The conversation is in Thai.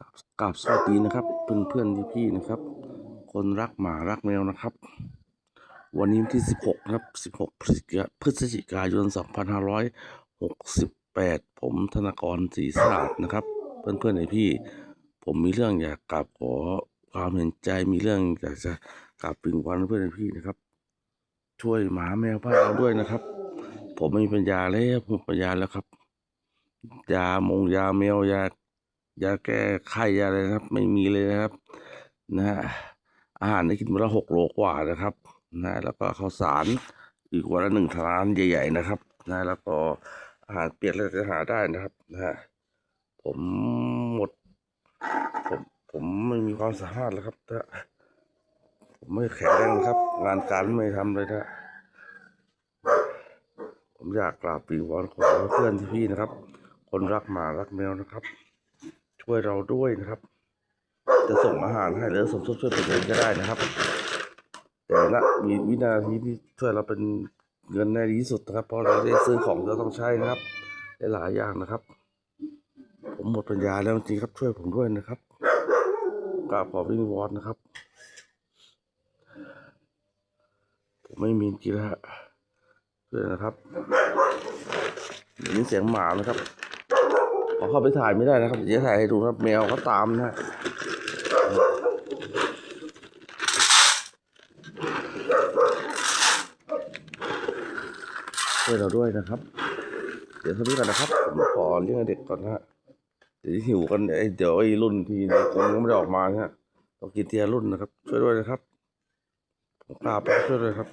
กับกับสวัสดีนะครับ เพื่อนเพื่อนพี่พี่นะครับ คนรักหมารักแมวนะครับ วันนี้ที่ 16 นะครับ 16 พฤศจิกาพฤศจิกายน 2568 ผมธนากรศรีสะอาดนะครับ เพื่อนเพื่อนพี่ ผมมีเรื่องอยากกราบขอความเห็นใจมีเรื่องอยากจะกราบปิงวันเพื่อนพี่นะครับ ช่วยหมาแมวพาเราด้วยนะครับ ผมไม่มีปัญญาแล้วผมปัญญาแล้วครับยามงยาแมวยา ยาแก้ไข้ยาอะไรนะครับ ไม่มีเลยนะครับนะฮะอาหารได้กินวันละหกโลกว่านะครับนะแล้วก็ข้าวสารอีกวันละหนึ่งทานใหญ่ ๆ นะครับนะแล้วก็อาหารเปียกเราจะหาได้นะครับนะฮะผมหมด ผมผมไม่มีความสามารถแล้วครับถ้าผมไม่แข็งแรงครับ งานการไม่ทำเลยนะผมอยากกราบปีวอนขอเพื่อนที่พี่นะครับ คนรักหมารักแมวนะครับ ช่วยเราด้วยนะครับ จะส่งอาหารให้หรือสมทบช่วยเป็นเงินก็ได้นะครับ แต่ณมีวินาทีที่ช่วยเราเป็นเงินได้ดีที่สุดนะครับ เพราะเราได้ซื้อของเราต้องใช้นะครับได้หลายอย่างนะครับ ผมหมดปัญญาแล้วจริงครับ ช่วยผมด้วยนะครับกราบขอวิงวอนนะครับ ผมไม่มีจริงแล้วฮะช่วยนะครับได้ยินเสียงหมานะครับ อเข้าไปถ่ายไม่ได้นะครับเดี๋ยวจะถ่ายให้ดูนะครับแมวก็ตามนะช่วยเราด้วยนะครับ เดี๋ยวเท่านี้กันนะครับ ผมขอเลี้ยงเด็กก่อนนะฮะเดี๋ยวหิวกันเดี๋ยวไอ้รุ่นที่คงยังไม่ได้ออกมาฮะต้องกินเทียรุ่นนะครับ ช่วยด้วยนะครับผมกราบช่วยด้วยครับ